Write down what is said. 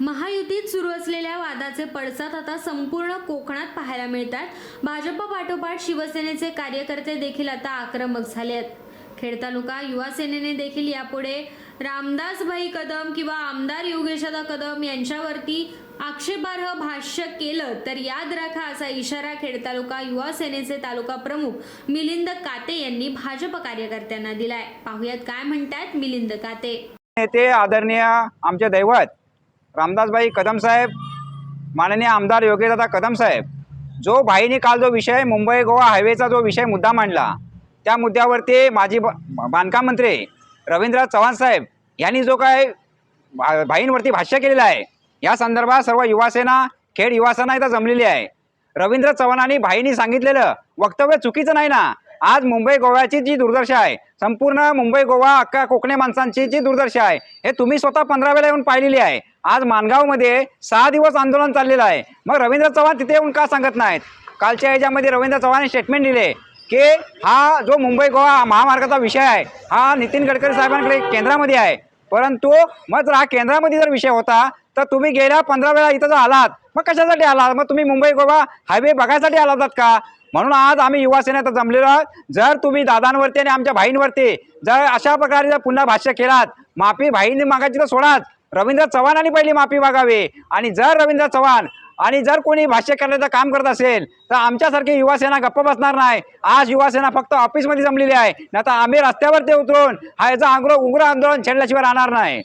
महायुतीत सुरू असलेल्या वादाचे पडसाद आता संपूर्ण कोकणात पाहायला मिळतात. भाजप पाठोपाठ शिवसेनेचे कार्यकर्ते देखील आता आक्रमक झाले आहेत. खेड तालुका युवा सेनेने देखील यापुढे रामदासभाई कदम किंवा आमदार योगेशदा कदम यांच्यावरती आक्षेपार्ह भाष्य केलं तर याद राखा असा इशारा खेड तालुका युवा सेनेचे तालुका प्रमुख मिलिंद काते यांनी भाजप कार्यकर्त्यांना दिलाय. पाहुयात काय म्हणतात मिलिंद काते. नेते आदरणीय आमचे दैवत रामदासभाई कदम साहेब माननीय आमदार योगेशदादा कदम साहेब जो भाईने काल जो विषय मुंबई गोवा हायवेचा जो विषय मुद्दा मांडला त्या मुद्द्यावरती माजी ब- बांधकाम मंत्री रवींद्र चव्हाण साहेब यांनी जो काय भा- भाईंवरती भाष्य केलेलं आहे या संदर्भात सर्व युवासेना खेड युवासेना इथं जमलेली आहे. रवींद्र चव्हाणांनी भाईंनी सांगितलेलं वक्तव्य चुकीचं नाही ना आज मुंबई गोव्याची जी दुर्दशा आहे संपूर्ण मुंबई गोवा अख्खा कोकणी माणसांची जी दुर्दशा आहे हे तुम्ही स्वतः पंधरा वेळा येऊन पाहिलेली आहे. आज माणगावमध्ये सहा दिवस आंदोलन चाललेलं आहे. मग रवींद्र चव्हाण तिथे येऊन का सांगत नाहीत? कालच्या ह्याच्यामध्ये रवींद्र चव्हाण स्टेटमेंट दिले की हा जो मुंबई गोवा महामार्गाचा विषय आहे हा नितीन गडकरी साहेबांकडे केंद्रामध्ये आहे. परंतु मग जर हा केंद्रामध्ये जर विषय होता तर तुम्ही गेल्या पंधरा वेळा इथं जर आलात मग कशासाठी आलात? मग तुम्ही मुंबई गोवा हायवे बघायसाठी आला होतात का? म्हणून आज आम्ही युवासेनेत जमलेलो आहोत. जर तुम्ही दादांवरती आणि आमच्या भाईंवरती जर अशा प्रकारे जर पुन्हा भाष्य केलात माफी भाईंनी मागायची तर सोडाच. रवींद्र चव्हाणांनी पहिली माफी मागावी. आणि जर रवींद्र चव्हाण आणि जर कोणी भाष्य करण्याचं काम करत असेल तर आमच्यासारखी युवासेना गप्प बसणार नाही. आज युवासेना फक्त ऑफिसमध्ये जमलेली आहे. नाही तर आम्ही रस्त्यावरती उतरून हा याचा आग्रह उग्र आंदोलन छेडल्याशिवाय राहणार नाही.